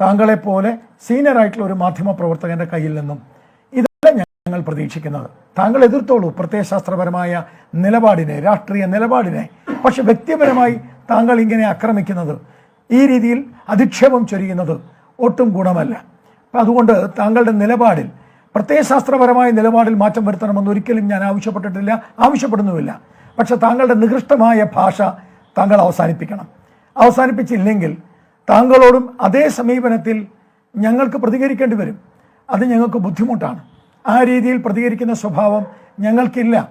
താങ്കളെപ്പോലെ senior ആയിട്ടുള്ള ഒരു മാധ്യമ പ്രവർത്തകന്റെ കയ്യിൽ നിന്നും ഇതല്ല ഞങ്ങൾ പ്രതീക്ഷിക്കുന്നത്. താങ്കൾ എതിർത്തോളൂ. പ്രത്യയശാസ്ത്രപരമായ നിലപാടിനെ രാഷ്ട്രീയ നിലപാടിനെ. പക്ഷെ വ്യക്തിപരമായി താങ്കൾ ഇങ്ങനെ ആക്രമിക്കുന്നത് ഈ രീതിയിൽ അധിക്ഷേപം ചൊരിയുന്നത് ഒട്ടും ഗുണമല്ല. അതുകൊണ്ട് താങ്കളുടെ നിലപാടിൽ പ്രത്യയശാസ്ത്രപരമായ നിലപാടിൽ മാറ്റം വരുത്തണമെന്ന് ഒരിക്കലും ഞാൻ ആവശ്യപ്പെട്ടിട്ടില്ല ആവശ്യപ്പെടുന്നുമില്ല. പക്ഷെ താങ്കളുടെ നികൃഷ്ടമായ ഭാഷ താങ്കൾ അവസാനിപ്പിക്കണം. അവസാനിപ്പിച്ചില്ലെങ്കിൽ താങ്കളോടും അതേ സമീപനത്തിൽ ഞങ്ങൾക്ക് പ്രതികരിക്കേണ്ടി വരും. അത് ഞങ്ങൾക്ക് ബുദ്ധിമുട്ടാണ്. ആ രീതിയിൽ പ്രതികരിക്കുന്ന സ്വഭാവം ഞങ്ങൾക്കില്ല.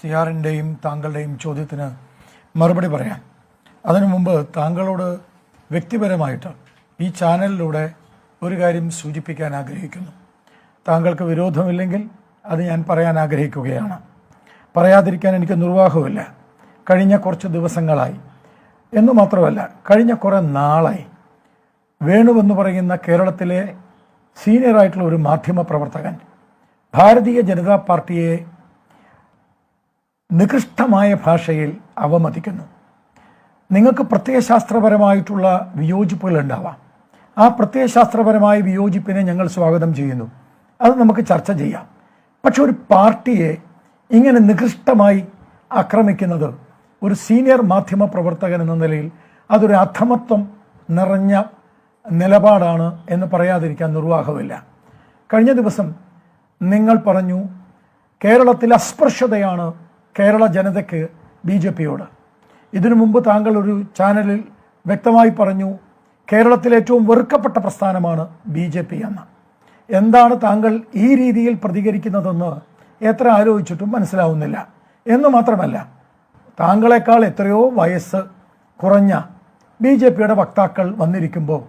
സിയാറിന്റെയും താങ്കളുടെയും ചോദ്യത്തിന് മറുപടി പറയാം. അതിനു മുമ്പ് താങ്കളോട് വ്യക്തിപരമായിട്ട് ഈ ചാനലിലൂടെ ഒരു കാര്യം സൂചിപ്പിക്കാൻ ആഗ്രഹിക്കുന്നു. താങ്കൾക്ക് വിരോധമില്ലെങ്കിൽ അത് ഞാൻ പറയാൻ ആഗ്രഹിക്കുകയാണ്. പറയാതിരിക്കാൻ എനിക്ക് നിർവാഹമില്ല കഴിഞ്ഞ കുറച്ച് ദിവസങ്ങളായി എന്നു മാത്രമല്ല കഴിഞ്ഞ കുറേ നാളായി വേണുവെന്ന് പറയുന്ന കേരളത്തിലെ സീനിയറായിട്ടുള്ള ഒരു മാധ്യമ പ്രവർത്തകൻ ഭാരതീയ ജനതാ പാർട്ടിയെ നികൃഷ്ടമായ ഭാഷയിൽ അവമതിക്കുന്നു. നിങ്ങൾക്ക് പ്രത്യയശാസ്ത്രപരമായിട്ടുള്ള വിയോജിപ്പുകൾ ഉണ്ടാവാം. ആ പ്രത്യയശാസ്ത്രപരമായ വിയോജിപ്പിനെ ഞങ്ങൾ സ്വാഗതം ചെയ്യുന്നു. അത് നമുക്ക് ചർച്ച ചെയ്യാം. പക്ഷെ ഒരു പാർട്ടിയെ ഇങ്ങനെ നികൃഷ്ടമായി ആക്രമിക്കുന്നത് ഒരു സീനിയർ മാധ്യമ പ്രവർത്തകൻ എന്ന നിലയിൽ അതൊരു അധമത്വം നിറഞ്ഞ നിലപാടാണ് എന്ന് പറയാതിരിക്കാൻ നിർവാഹമില്ല. കഴിഞ്ഞ ദിവസം നിങ്ങൾ പറഞ്ഞു കേരളത്തിൽ അസ്പൃശ്യതയാണ് കേരള ജനതയ്ക്ക് ബി ജെ പിയോട്. ഇതിനു മുമ്പ് താങ്കൾ ഒരു ചാനലിൽ വ്യക്തമായി പറഞ്ഞു കേരളത്തിലെ ഏറ്റവും വെറുക്കപ്പെട്ട പ്രസ്ഥാനമാണ് ബി ജെ പി എന്ന്. എന്താണ് താങ്കൾ ഈ രീതിയിൽ പ്രതികരിക്കുന്നതെന്ന് എത്ര ആലോചിച്ചിട്ടും മനസ്സിലാവുന്നില്ല. എന്ന് മാത്രമല്ല താങ്കളെക്കാൾ എത്രയോ വയസ്സ് കുറഞ്ഞ ബി ജെ പിയുടെ വക്താക്കൾ വന്നിരിക്കുമ്പോൾ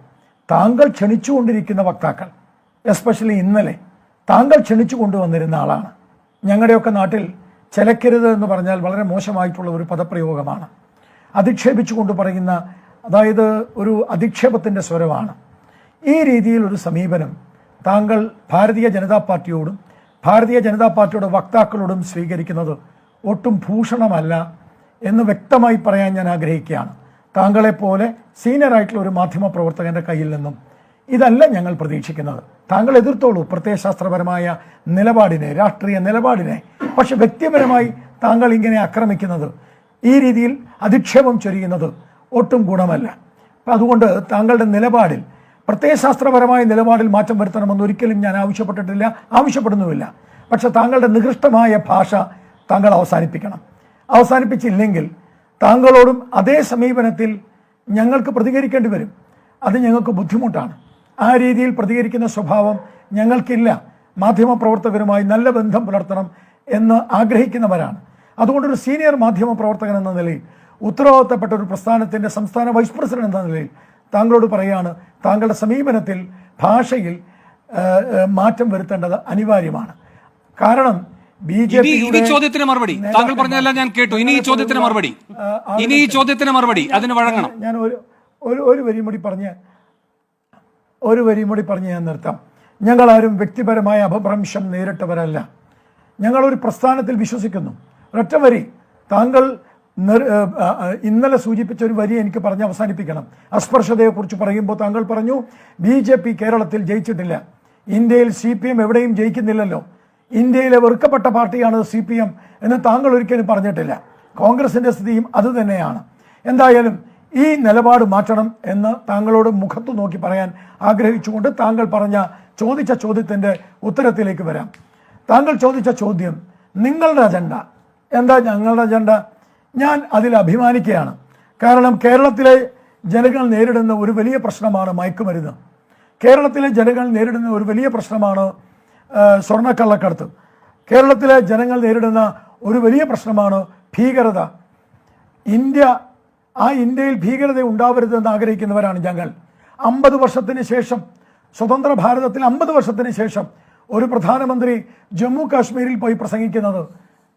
താങ്കൾ ക്ഷണിച്ചുകൊണ്ടിരിക്കുന്ന വക്താക്കൾ എസ്പെഷ്യലി ഇന്നലെ താങ്കൾ ക്ഷണിച്ചു കൊണ്ടുവന്നിരുന്ന ആളാണ്. ഞങ്ങളുടെയൊക്കെ നാട്ടിൽ ചെലക്കരുത് എന്ന് പറഞ്ഞാൽ വളരെ മോശമായിട്ടുള്ള ഒരു പദപ്രയോഗമാണ്. അധിക്ഷേപിച്ചുകൊണ്ട് പറയുന്ന അതായത് ഒരു അധിക്ഷേപത്തിന്റെ സ്വരമാണ്. ഈ രീതിയിൽ ഒരു സമീപനം താങ്കൾ ഭാരതീയ ജനതാ പാർട്ടിയോടും ഭാരതീയ ജനതാ പാർട്ടിയുടെ വക്താക്കളോടും സ്വീകരിക്കുന്നത് ഒട്ടും ഭൂഷണമല്ല എന്ന് വ്യക്തമായി പറയാൻ ഞാൻ ആഗ്രഹിക്കുകയാണ്. താങ്കളെപ്പോലെ സീനിയർ ആയിട്ടുള്ള ഒരു മാധ്യമ പ്രവർത്തകന്റെ കയ്യിൽ നിന്നും ഇതല്ല ഞങ്ങൾ പ്രതീക്ഷിക്കുന്നത്. താങ്കൾ എതിർത്തോളൂ. പ്രത്യയശാസ്ത്രപരമായ നിലപാടിനെ രാഷ്ട്രീയ നിലപാടിനെ. പക്ഷെ വ്യക്തിപരമായി താങ്കൾ ഇങ്ങനെ ആക്രമിക്കുന്നത് ഈ രീതിയിൽ അധിക്ഷേപം ചൊരിയുന്നത് ഒട്ടും ഗുണമല്ല. അതുകൊണ്ട് താങ്കളുടെ നിലപാടിൽ പ്രത്യയശാസ്ത്രപരമായ നിലപാടിൽ മാറ്റം വരുത്തണമെന്ന് ഒരിക്കലും ഞാൻ ആവശ്യപ്പെട്ടിട്ടില്ല ആവശ്യപ്പെടുന്നുമില്ല. പക്ഷെ താങ്കളുടെ നികൃഷ്ടമായ ഭാഷ താങ്കൾ അവസാനിപ്പിക്കണം. അവസാനിപ്പിച്ചില്ലെങ്കിൽ താങ്കളോടും അതേ സമീപനത്തിൽ ഞങ്ങൾക്ക് പ്രതികരിക്കേണ്ടി വരും. അത് ഞങ്ങൾക്ക് ബുദ്ധിമുട്ടാണ്. ആ രീതിയിൽ പ്രതികരിക്കുന്ന സ്വഭാവം ഞങ്ങൾക്കില്ല. മാധ്യമപ്രവർത്തകരുമായി നല്ല ബന്ധം പുലർത്തണം എന്ന് ആഗ്രഹിക്കുന്നവരാണ്. അതുകൊണ്ടൊരു സീനിയർ മാധ്യമ പ്രവർത്തകൻ എന്ന നിലയിൽ ഉത്തരവാദിത്തപ്പെട്ട ഒരു പ്രസ്ഥാനത്തിന്റെ സംസ്ഥാന വൈസ് പ്രസിഡന്റ് എന്ന നിലയിൽ താങ്കളോട് പറയുകയാണ് താങ്കളുടെ സമീപനത്തിൽ ഭാഷയിൽ മാറ്റം വരുത്തേണ്ടത് അനിവാര്യമാണ്. കാരണം ഇനി ചോദ്യത്തിന് മറുപടി. താങ്കൾ പറഞ്ഞതെല്ലാം ഞാൻ കേട്ടു. ഇനി ഈ ചോദ്യത്തിന് മറുപടി. ഇനി ഈ ചോദ്യത്തിന് മറുപടി. അതിന് വഴങ്ങണം. ഞാൻ ഒരു ഒരു വരിയും വരി കൂടി പറഞ്ഞ് ഒരു വരി കൂടി പറഞ്ഞ് ഞാൻ നിർത്താം. ആരും വ്യക്തിപരമായ അപഭ്രംശം നേരിട്ടവരല്ല. ഞങ്ങൾ ഒരു പ്രസ്ഥാനത്തിൽ വിശ്വസിക്കുന്നു. ഒറ്റ വരി. താങ്കൾ ഇന്നലെ സൂചിപ്പിച്ച ഒരു വരി എനിക്ക് പറഞ്ഞ് അവസാനിപ്പിക്കണം. അസ്പർശതയെക്കുറിച്ച് പറയുമ്പോൾ താങ്കൾ പറഞ്ഞു ബി ജെ പി കേരളത്തിൽ ജയിച്ചിട്ടില്ല. ഇന്ത്യയിൽ സി പി എം എവിടെയും ജയിക്കുന്നില്ലല്ലോ. ഇന്ത്യയിലെ വെറുക്കപ്പെട്ട പാർട്ടിയാണ് സി പി എം എന്ന് താങ്കൾ ഒരിക്കലും പറഞ്ഞിട്ടില്ല. കോൺഗ്രസിന്റെ സ്ഥിതിയും അതുതന്നെയാണ് എന്തായാലും ഈ നിലപാട് മാറ്റണം എന്ന് താങ്കളോട് മുഖത്തു നോക്കി പറയാൻ ആഗ്രഹിച്ചുകൊണ്ട് താങ്കൾ പറഞ്ഞ ചോദിച്ച ചോദ്യത്തിന്റെ ഉത്തരത്തിലേക്ക് വരാം. താങ്കൾ ചോദിച്ച ചോദ്യം നിങ്ങളുടെ അജണ്ട? എന്താ ഞങ്ങളുടെ അജണ്ട? ഞാൻ അതിൽ അഭിമാനിക്കുകയാണ്. കാരണം കേരളത്തിലെ ജനങ്ങൾ നേരിടുന്ന ഒരു വലിയ പ്രശ്നമാണ് മയക്കുമരുന്ന്. കേരളത്തിലെ ജനങ്ങൾ നേരിടുന്ന ഒരു വലിയ പ്രശ്നമാണ് സ്വർണക്കള്ളക്കടത്ത്. കേരളത്തിലെ ജനങ്ങൾ നേരിടുന്ന ഒരു വലിയ പ്രശ്നമാണ് ഭീകരത. ഇന്ത്യ ആ ഇന്ത്യയിൽ ഭീകരത ഉണ്ടാവരുതെന്ന് ആഗ്രഹിക്കുന്നവരാണ് ഞങ്ങൾ. അമ്പത് വർഷത്തിന് ശേഷം സ്വതന്ത്ര ഭാരതത്തിൽ അമ്പത് വർഷത്തിന് ശേഷം ഒരു പ്രധാനമന്ത്രി ജമ്മു കാശ്മീരിൽ പോയി പ്രസംഗിക്കുന്നത്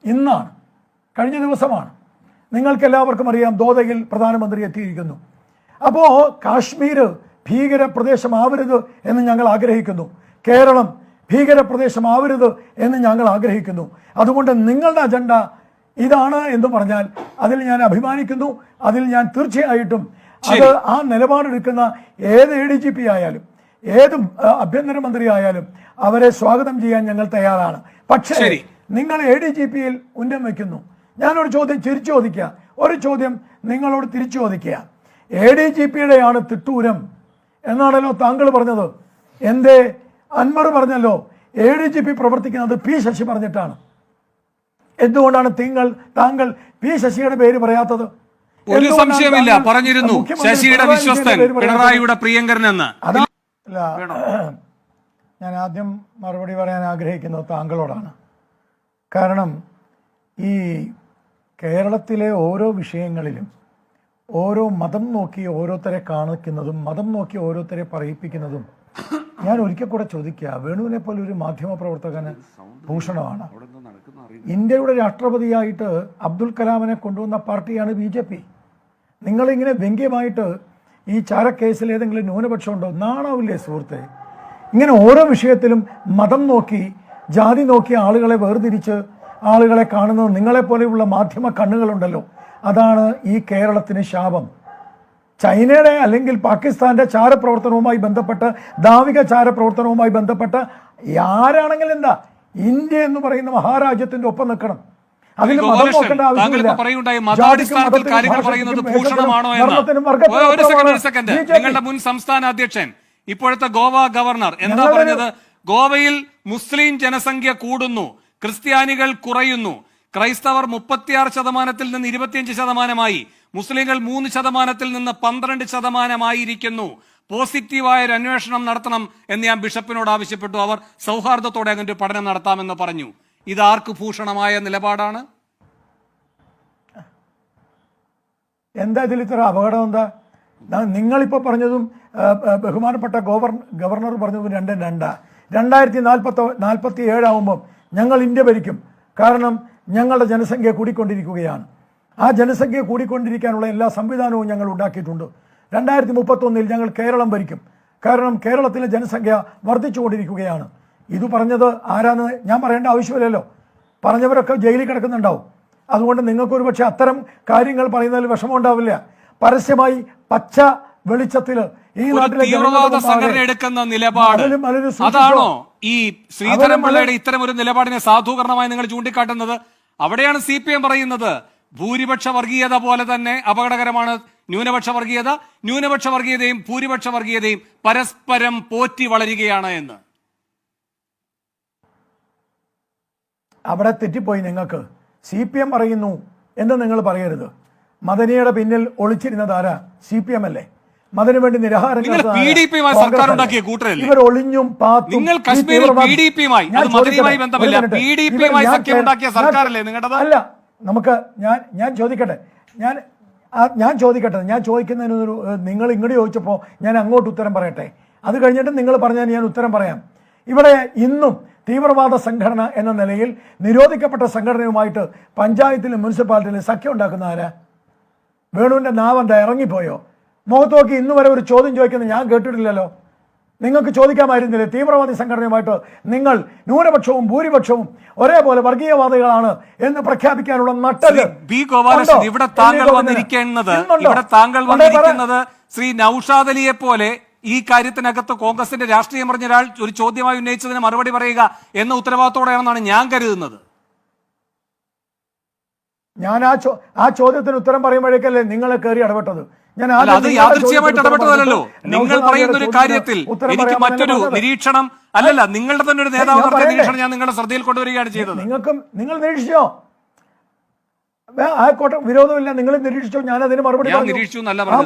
ഇന്നാണ്. കഴിഞ്ഞ ദിവസമാണ്. നിങ്ങൾക്കെല്ലാവർക്കും അറിയാം ദോതയിൽ പ്രധാനമന്ത്രി എത്തിയിരിക്കുന്നു. അപ്പോൾ കാശ്മീർ ഭീകര പ്രദേശമാവരുത് എന്ന് ഞങ്ങൾ ആഗ്രഹിക്കുന്നു. കേരളം ഭീകര പ്രദേശമാവരുത് എന്ന് ഞങ്ങൾ ആഗ്രഹിക്കുന്നു. അതുകൊണ്ട് നിങ്ങളുടെ അജണ്ട ഇതാണ് എന്ന് പറഞ്ഞാൽ അതിൽ ഞാൻ അഭിമാനിക്കുന്നു. അതിൽ ഞാൻ തീർച്ചയായിട്ടും അത് ആ നിലപാടെടുക്കുന്ന ഏത് എ ഡി ജി പി ആയാലും ഏത് ആഭ്യന്തരമന്ത്രി ആയാലും അവരെ സ്വാഗതം ചെയ്യാൻ ഞങ്ങൾ തയ്യാറാണ്. പക്ഷേ നിങ്ങൾ എ ഡി ജി പിയിൽ ഉന്നം വയ്ക്കുന്നു. ഞാനൊരു ചോദ്യം തിരിച്ചു ചോദിക്കുക ഒരു ചോദ്യം നിങ്ങളോട് തിരിച്ചു ചോദിക്കുക എ ഡി ജി പിയുടെയാണ് തിട്ടൂരം എന്നാണല്ലോ താങ്കൾ പറഞ്ഞത്. എന്തേ? അൻവർ പറഞ്ഞല്ലോ എ ഡി ജി പി പ്രവർത്തിക്കുന്നത് പി ശശി പറഞ്ഞിട്ടാണ്. എന്തുകൊണ്ടാണ് നിങ്ങൾ താങ്കൾ പി ശശിയുടെ പേര് പറയാത്തത്? ഒരു സംശയമില്ല താങ്കൾ പറഞ്ഞിരുന്നു ശശിയുടെ വിശ്വസ്തൻ? പിണറായിയുടെ പ്രിയങ്കരൻ എന്ന് അതാ അല്ല ഞാൻ ആദ്യം മറുപടി പറയാൻ ആഗ്രഹിക്കുന്നത് താങ്കളോടാണ്. കാരണം ഈ കേരളത്തിലെ ഓരോ വിഷയങ്ങളിലും ഓരോ മതം നോക്കി ഓരോരുത്തരെ കാണിക്കുന്നതും മതം നോക്കി ഓരോരുത്തരെ പറയിപ്പിക്കുന്നതും ഞാൻ ഒരിക്കൽ കൂടെ ചോദിക്കുക. വേണുവിനെ പോലെ ഒരു മാധ്യമ പ്രവർത്തകന് ഭൂഷണമാണ്. ഇന്ത്യയുടെ രാഷ്ട്രപതിയായിട്ട് അബ്ദുൽ കലാമിനെ കൊണ്ടുവന്ന പാർട്ടിയാണ് ബി ജെ പി. നിങ്ങളിങ്ങനെ വ്യംഗ്യമായിട്ട് ഈ ചാരക്കേസിൽ ഏതെങ്കിലും ന്യൂനപക്ഷം ഉണ്ടോ നാണാവില്ലേ സുഹൃത്തെ? ഇങ്ങനെ ഓരോ വിഷയത്തിലും മതം നോക്കി ജാതി നോക്കി ആളുകളെ വേർതിരിച്ച് ആളുകളെ കാണുന്നത് നിങ്ങളെപ്പോലെയുള്ള മാധ്യമ കണ്ണുകളുണ്ടല്ലോ. അതാണ് ഈ കേരളത്തിന് ശാപം. ചൈനയുടെ അല്ലെങ്കിൽ പാകിസ്ഥാന്റെ ചാരപ്രവർത്തനവുമായി ബന്ധപ്പെട്ട് ധാവിക ചാരപ്രവർത്തനവുമായി ബന്ധപ്പെട്ട് ആരാണെങ്കിലും എന്താ ഇന്ത്യ എന്ന് പറയുന്ന മഹാരാജ്യത്തിന്റെ ഒപ്പം നിൽക്കണം. അതിന് മതം നോക്കേണ്ട ആവശ്യമില്ല. നിങ്ങളുടെ മുൻ സംസ്ഥാന അധ്യക്ഷൻ ഇപ്പോഴത്തെ ഗോവ ഗവർണർ എന്താ പറഞ്ഞത്? ഗോവയിൽ മുസ്ലിം ജനസംഖ്യ കൂടുന്നു ക്രിസ്ത്യാനികൾ കുറയുന്നു. ക്രൈസ്തവർ മുപ്പത്തിയാറ് ശതമാനത്തിൽ നിന്ന് ഇരുപത്തിയഞ്ച് ശതമാനമായി മുസ്ലിങ്ങൾ മൂന്ന് ശതമാനത്തിൽ നിന്ന് പന്ത്രണ്ട് ശതമാനമായിരിക്കുന്നു. പോസിറ്റീവായ ഒരു അന്വേഷണം നടത്തണം എന്ന് ഞാൻ ബിഷപ്പിനോട് ആവശ്യപ്പെട്ടു. അവർ സൗഹാർദ്ദത്തോടെ അങ്ങനെ ഒരു പഠനം നടത്താമെന്ന് പറഞ്ഞു. ഇത് ആർക്ക് ഭൂഷണമായ നിലപാടാണ്? എന്താ ഇതിൽ ഇത്ര അപകടം? എന്താ? നിങ്ങളിപ്പോൾ പറഞ്ഞതും ബഹുമാനപ്പെട്ട ഗവർണർ ഗവർണർ പറഞ്ഞതും രണ്ടും രണ്ടാ. രണ്ടായിരത്തി നാൽപ്പത്തി നാൽപ്പത്തി ഏഴാവുമ്പം ഞങ്ങൾ ഇന്ത്യ ഭരിക്കും. കാരണം ഞങ്ങളുടെ ജനസംഖ്യ കൂടിക്കൊണ്ടിരിക്കുകയാണ്. ആ ജനസംഖ്യ കൂടിക്കൊണ്ടിരിക്കാനുള്ള എല്ലാ സംവിധാനവും ഞങ്ങൾ ഉണ്ടാക്കിയിട്ടുണ്ട്. രണ്ടായിരത്തി മുപ്പത്തൊന്നിൽ ഞങ്ങൾ കേരളം ഭരിക്കും. കാരണം കേരളത്തിലെ ജനസംഖ്യ വർദ്ധിച്ചുകൊണ്ടിരിക്കുകയാണ്. ഇത് പറഞ്ഞത് ആരാന്ന് ഞാൻ പറയേണ്ട ആവശ്യമില്ലല്ലോ. പറഞ്ഞവരൊക്കെ ജയിലിൽ കിടക്കുന്നുണ്ടാവും. അതുകൊണ്ട് നിങ്ങൾക്കൊരു പക്ഷേ അത്തരം കാര്യങ്ങൾ പറയുന്നതിൽ വിഷമമുണ്ടാവില്ല. പരസ്യമായി പച്ച വെളിച്ചത്തിൽ ഈ നാട്ടിലെ തീവ്രവാദ ജനങ്ങളുടെ സംഘടന എടുക്കുന്ന നിലപാട്. അതാണോ ഈ ശ്രീധരൻ പിള്ളയുടെ ഇത്തരം ഒരു നിലപാടിനെ സാധൂകരണമായി നിങ്ങൾ ചൂണ്ടിക്കാട്ടുന്നത്? അവിടെയാണ് സി പി എം പറയുന്നത്. ഭൂരിപക്ഷ വർഗീയത പോലെ തന്നെ അപകടകരമാണ് ന്യൂനപക്ഷ വർഗീയത. ന്യൂനപക്ഷ വർഗീയതയും ഭൂരിപക്ഷ വർഗീയതയും പരസ്പരം പോറ്റി വളരുകയാണ് എന്ന്. അവിടെ തെറ്റിപ്പോയി നിങ്ങൾക്ക്. സി പി എം പറയുന്നു എന്ന് നിങ്ങൾ പറയരുത്. മദനിയുടെ പിന്നിൽ ഒളിച്ചിരുന്നതാരാ സി പി എം അല്ലേ? മതന് വേണ്ടി നിരാഹാരം? ഇവർ ഒളിഞ്ഞും പാത്തും? അല്ല നമുക്ക് ഞാൻ ഞാൻ ചോദിക്കട്ടെ? ഞാൻ ഞാൻ ചോദിക്കട്ടെ? ഞാൻ ചോദിക്കുന്നതിന് ഒരു നിങ്ങൾ ഇങ്ങോട്ട് ചോദിച്ചപ്പോൾ ഞാൻ അങ്ങോട്ട് ഉത്തരം പറയട്ടെ? അത് കഴിഞ്ഞിട്ട് നിങ്ങൾ പറഞ്ഞാൽ ഞാൻ ഉത്തരം പറയാം. ഇവിടെ ഇന്നും തീവ്രവാദ സംഘടന എന്ന നിലയിൽ നിരോധിക്കപ്പെട്ട സംഘടനയുമായിട്ട് പഞ്ചായത്തിലും മുനിസിപ്പാലിറ്റിയിലും സഖ്യം ഉണ്ടാക്കുന്ന ആരാ? വേണുവിന്റെ നാവെന്താ ഇറങ്ങിപ്പോയോ? മുഖത്ത് നോക്കി ഇന്ന് വരെ ഒരു ചോദ്യം ചോദിക്കുന്നത് ഞാൻ കേട്ടിട്ടില്ലല്ലോ. നിങ്ങൾക്ക് ചോദിക്കാമായിരുന്നില്ലേ? തീവ്രവാദി സംഘടനയുമായിട്ട് നിങ്ങൾ ന്യൂനപക്ഷവും ഭൂരിപക്ഷവും ഒരേപോലെ വർഗീയവാദികളാണ് എന്ന് പ്രഖ്യാപിക്കാനുള്ള നട്ടൽ ബി ഗോപാലകൃഷ്ണൻ? ഇവിടെ താങ്കൾ? വന്നിരിക്കുന്നത് ഇവിടെ താങ്കൾ വന്നിരിക്കുന്നത് ശ്രീ നൌഷാദ് അലിയെ പോലെ ഈ കാര്യത്തിനകത്ത് കോൺഗ്രസിന്റെ രാഷ്ട്രീയം പറഞ്ഞ ഒരാൾ ഒരു ചോദ്യമായി ഉന്നയിച്ചതിന് മറുപടി പറയുക എന്ന ഉത്തരവാദിത്തോടെയാണെന്നാണ് ഞാൻ കരുതുന്നത്. ഞാൻ ആ ചോ ആ ചോദ്യത്തിന് ഉത്തരം പറയുമ്പോഴേക്കല്ലേ നിങ്ങളെ കയറി ഇടപെട്ടത്? അത് യാദൃച്ഛികമായിട്ട് ഇടപെട്ടതല്ലോ നിങ്ങൾ പറയുന്ന ഒരു കാര്യത്തിൽ എനിക്ക് മറ്റൊരു നിരീക്ഷണം അല്ലല്ല നിങ്ങളുടെ തന്നെ ഒരു നേതാവ് നടത്തിയ നിരീക്ഷണം ഞാൻ നിങ്ങളുടെ ശ്രദ്ധയിൽ കൊണ്ടുവരികയാണ് ചെയ്തത്. നിങ്ങൾക്കും നിങ്ങൾ നിരീക്ഷിച്ചോ? ആയിക്കോട്ടെ വിരോധമില്ല നിങ്ങൾ നിരീക്ഷിച്ചോ? ഞാൻ അതിന് മറുപടി ആ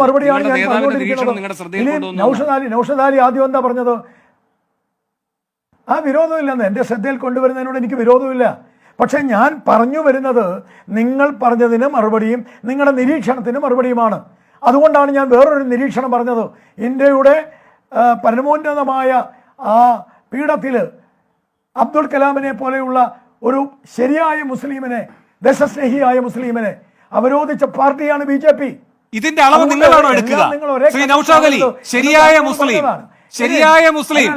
മറുപടിയാണ് നിങ്ങളുടെ ഞാൻ നേതാവിന്റെ പറഞ്ഞുകൊണ്ടിരിക്കുന്നത്. നിരീക്ഷണം നിങ്ങളുടെ ശ്രദ്ധയിൽ കൊണ്ടുവന്നു നൗഷദ് അലി ആദ്യം എന്താ പറഞ്ഞത്? ആ വിരോധമില്ലെന്ന്. എന്റെ ശ്രദ്ധയിൽ കൊണ്ടുവരുന്നതിനോട് എനിക്ക് വിരോധമില്ല. പക്ഷെ ഞാൻ പറഞ്ഞു വരുന്നത് നിങ്ങൾ പറഞ്ഞതിന് മറുപടിയും നിങ്ങളുടെ നിരീക്ഷണത്തിന് മറുപടിയുമാണ്. അതുകൊണ്ടാണ് ഞാൻ വേറൊരു നിരീക്ഷണം പറഞ്ഞത്. ഇന്ത്യയുടെ പരമോന്നതമായ ആ പീഠത്തിൽ അബ്ദുൾ കലാമിനെ പോലെയുള്ള ഒരു ശരിയായ മുസ്ലിമിനെ ദേശസ്നേഹിയായ മുസ്ലിമിനെ അവരോധിച്ച പാർട്ടിയാണ് ബി ജെ പി. ഇതിന്റെ അളവ് നിങ്ങളാണോ എടുക്കുക? ശ്രീ നൌഷാദ് അലി ശരിയായ മുസ്ലിം ശരിയായ മുസ്ലിം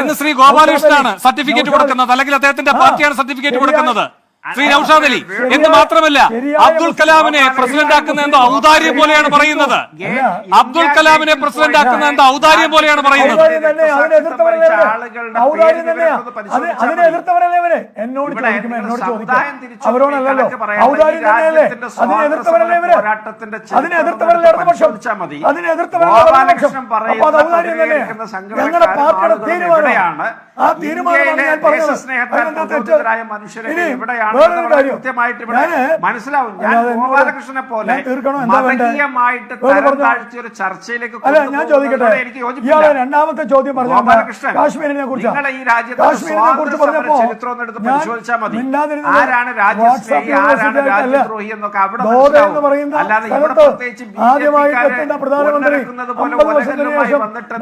എന്ന് ശ്രീ ഗോപാലകൃഷ്ണനാണ് സർട്ടിഫിക്കറ്റ് കൊടുക്കുന്നത് അല്ലെങ്കിൽ അദ്ദേഹത്തിന്റെ പാർട്ടിയാണ് സർട്ടിഫിക്കറ്റ് കൊടുക്കുന്നത്. ശ്രീ നൌഷാദ് അലി എന്ന് മാത്രമല്ല അബ്ദുൾ അബ്ദുൽ കലാമിനെ പ്രസിഡന്റ് ആക്കുന്ന എന്തോ ഔദാര്യം പോലെയാണ് പറയുന്നത്. അബ്ദുൽ കലാമിനെ പ്രസിഡന്റ് ആക്കുന്ന എന്തോ ഔദാര്യം പോലെയാണ് പറയുന്നത്. അതിനെ എതിർത്തവരല്ലേ എന്നോട് ചോദിക്കാം. ഔദാര്യം തന്നെയല്ലേ? അതിനെ എതിർത്തവരല്ലേ ഇവർ അതിനെ എതിർത്തവരല്ലേ ഇടതുപക്ഷം എതിർത്തവരല്ലേ ഞങ്ങളുടെ പാർട്ടിയുടെ തീരുമാനമാണ്? ആ തീരുമാനമാണ് ഞാൻ പറഞ്ഞത്. മനുഷ്യരെ എവിടെയാണ് കാര്യം. കൃത്യമായിട്ട് ഇവിടെ മനസ്സിലാവും ഞാൻ ഗോപാലകൃഷ്ണനെ പോലെ മതകീയമായിട്ട് തരം താഴ്ച ഒരു ചർച്ചയിലേക്ക് ഞാൻ ചോദിക്കട്ടെ? എനിക്ക് യോജിപ്പില്ല. രണ്ടാമത്തെ ചോദ്യം പറഞ്ഞ? കാശ്മീരിനെ കുറിച്ച്? നിങ്ങളെ ഈ രാജ്യത്തെ കാശ്മീരിനെ കുറിച്ച് സ്വാതന്ത്ര്യ പറഞ്ഞപ്പോ സമര ചരിത്രം ഒന്ന് എടുത്ത് പരിശോധിച്ചാൽ മതി. ആരാണ് രാജ്യസ്നേഹി, ആരാണ് രാജ്യദ്രോഹി എന്നൊക്കെ അവിടെ മനസ്സിലാവും. അല്ലാതെ ഇവിടെ പ്രത്യേകിച്ച് പ്രധാനമന്ത്രി നിങ്ങൾ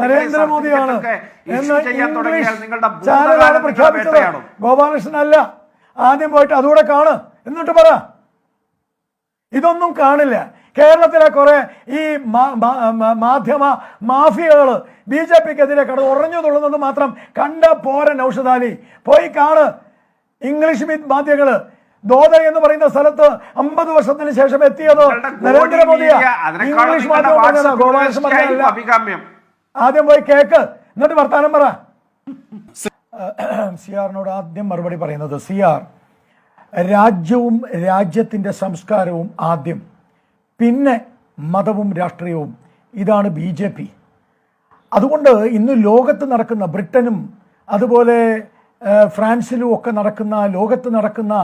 നരേന്ദ്രമോദിയാണ് എന്ന് ചെയ്യാൻ തുടങ്ങിയാൽ ഇംഗ്ലീഷ് നിങ്ങളുടെ ചാനലാണ് പ്രഖ്യാപിച്ചത്. ഗോപാലകൃഷ്ണൻ അല്ല. ആദ്യം പോയിട്ട് അതുകൂടെ കാണ്. എന്നിട്ട് പറ. ഇതൊന്നും കാണില്ല. കേരളത്തിലെ കുറെ ഈ മാധ്യമ മാഫിയകൾ ബി ജെ പിക്കെതിരെ കട ഉറഞ്ഞു തുള്ളുന്നത് മാത്രം കണ്ട പോര ഔഷധാലി. പോയി കാണ്. ഇംഗ്ലീഷ് മീ- മാധ്യമങ്ങൾ. ദോദ എന്ന് പറയുന്ന സ്ഥലത്ത് അമ്പത് വർഷത്തിന് ശേഷം എത്തിയത് നരേന്ദ്രമോദിയാണ് നരേന്ദ്രമോദിയാ. ഇംഗ്ലീഷ് മാധ്യമം ആദ്യം പോയി കേക്ക്. എന്നിട്ട് വർത്താനം പറ. സി ആറിനോട് ആദ്യം മറുപടി പറയുന്നത് സി ആർ രാജ്യവും രാജ്യത്തിന്റെ സംസ്കാരവും ആദ്യം പിന്നെ മതവും രാഷ്ട്രീയവും. ഇതാണ് ബി ജെ പി. അതുകൊണ്ട് ഇന്ന് ലോകത്ത് നടക്കുന്ന ബ്രിട്ടനും അതുപോലെ ഫ്രാൻസിലും ഒക്കെ നടക്കുന്ന ലോകത്ത് നടക്കുന്ന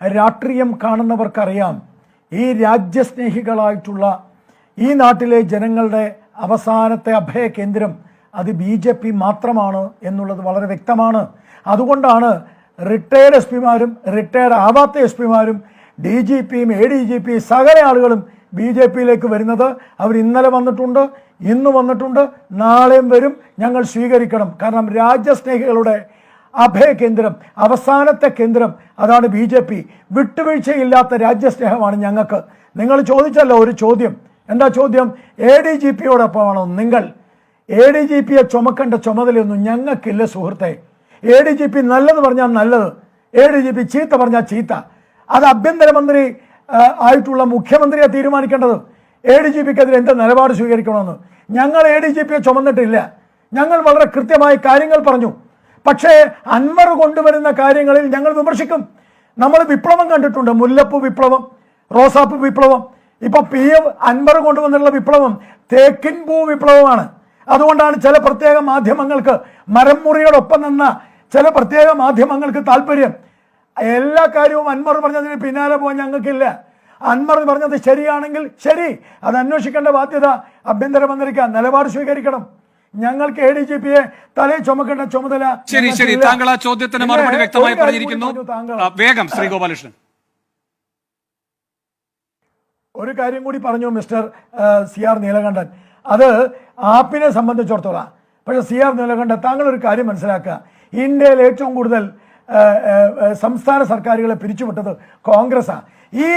രാഷ്ട്രീയം കാണുന്നവർക്കറിയാം ഈ രാജ്യസ്നേഹികളായിട്ടുള്ള ഈ നാട്ടിലെ ജനങ്ങളുടെ അവസാനത്തെ അഭയ കേന്ദ്രം അത് ബി ജെ പി മാത്രമാണ് എന്നുള്ളത് വളരെ വ്യക്തമാണ്. അതുകൊണ്ടാണ് റിട്ടയർഡ് എസ് പിമാരും റിട്ടയർഡ് ആവാത്ത എസ് പിമാരും ഡി ജി പിയും എ ഡി ജി പി സകല ആളുകളും ബി ജെ പിയിലേക്ക് വരുന്നത്. അവർ ഇന്നലെ വന്നിട്ടുണ്ട് ഇന്ന് വന്നിട്ടുണ്ട് നാളെയും വരും. ഞങ്ങൾ സ്വീകരിക്കണം. കാരണം രാജ്യസ്നേഹികളുടെ അഭയ കേന്ദ്രം അവസാനത്തെ കേന്ദ്രം അതാണ് ബി ജെ പി. വിട്ടുവീഴ്ചയില്ലാത്ത രാജ്യസ്നേഹമാണ് ഞങ്ങൾക്ക്. നിങ്ങൾ ചോദിച്ചല്ലോ ഒരു ചോദ്യം. എന്താ ചോദ്യം? എ ഡി ജി പിയോടൊപ്പമാണോ നിങ്ങൾ? എ ഡി ജി പിയെ ചുമക്കേണ്ട ചുമതലയൊന്നും ഞങ്ങൾക്കില്ല സുഹൃത്തെ. എ ഡി ജി പി നല്ലത് പറഞ്ഞാൽ നല്ലത്. എ ഡി ജി പി ചീത്ത പറഞ്ഞാൽ ചീത്ത. അത് ആഭ്യന്തരമന്ത്രി ആയിട്ടുള്ള മുഖ്യമന്ത്രിയെ തീരുമാനിക്കേണ്ടത് എ ഡി ജി പിക്കെതിരെ എന്ത് നിലപാട് സ്വീകരിക്കണമെന്ന്. ഞങ്ങൾ എ ഡി ജി പിയെ ചുമന്നിട്ടില്ല. ഞങ്ങൾ വളരെ കൃത്യമായി കാര്യങ്ങൾ പറഞ്ഞു. പക്ഷേ അൻവർ കൊണ്ടുവരുന്ന കാര്യങ്ങളിൽ ഞങ്ങൾ വിമർശിക്കും. നമ്മൾ വിപ്ലവം കണ്ടിട്ടുണ്ട്. മുല്ലപ്പ് വിപ്ലവം റോസാപ്പ് വിപ്ലവം. ഇപ്പൊ പി എം അൻവർ കൊണ്ടുവന്നിട്ടുള്ള വിപ്ലവം തേക്കിൻ പൂ വിപ്ലവമാണ്. അതുകൊണ്ടാണ് ചില പ്രത്യേക മാധ്യമങ്ങൾക്ക് മരംമുറിയോടൊപ്പം നിന്ന ചില പ്രത്യേക മാധ്യമങ്ങൾക്ക് താല്പര്യം. എല്ലാ കാര്യവും അൻവർ പറഞ്ഞതിന് പിന്നാലെ പോകാൻ ഞങ്ങൾക്കില്ല. അൻവർ പറഞ്ഞത് ശരിയാണെങ്കിൽ ശരി. അത് അന്വേഷിക്കേണ്ട ബാധ്യത ആഭ്യന്തരമന്ത്രിക്ക് നിലപാട് സ്വീകരിക്കണം. ഞങ്ങൾക്ക് എ ഡി ജി പിയെ തലയിൽ ചുമക്കേണ്ട ചുമതല ശരി ശരി. താങ്കൾ ആ ചോദ്യത്തിന് മറുപടി വ്യക്തമായി പറഞ്ഞിരിക്കുന്നു. വേഗം ശ്രീ ഗോപാലകൃഷ്ണൻ. ഒരു കാര്യം കൂടി പറഞ്ഞു മിസ്റ്റർ സി ആർ നീലകണ്ഠൻ. അത് ആപ്പിനെ സംബന്ധിച്ചിടത്തോളം. പക്ഷേ സി ആർ നിലകൊണ്ട് താങ്കളൊരു കാര്യം മനസ്സിലാക്കുക. ഇന്ത്യയിൽ ഏറ്റവും കൂടുതൽ സംസ്ഥാന സർക്കാരുകളെ പിരിച്ചുവിട്ടത് കോൺഗ്രസ്സാണ് ഈ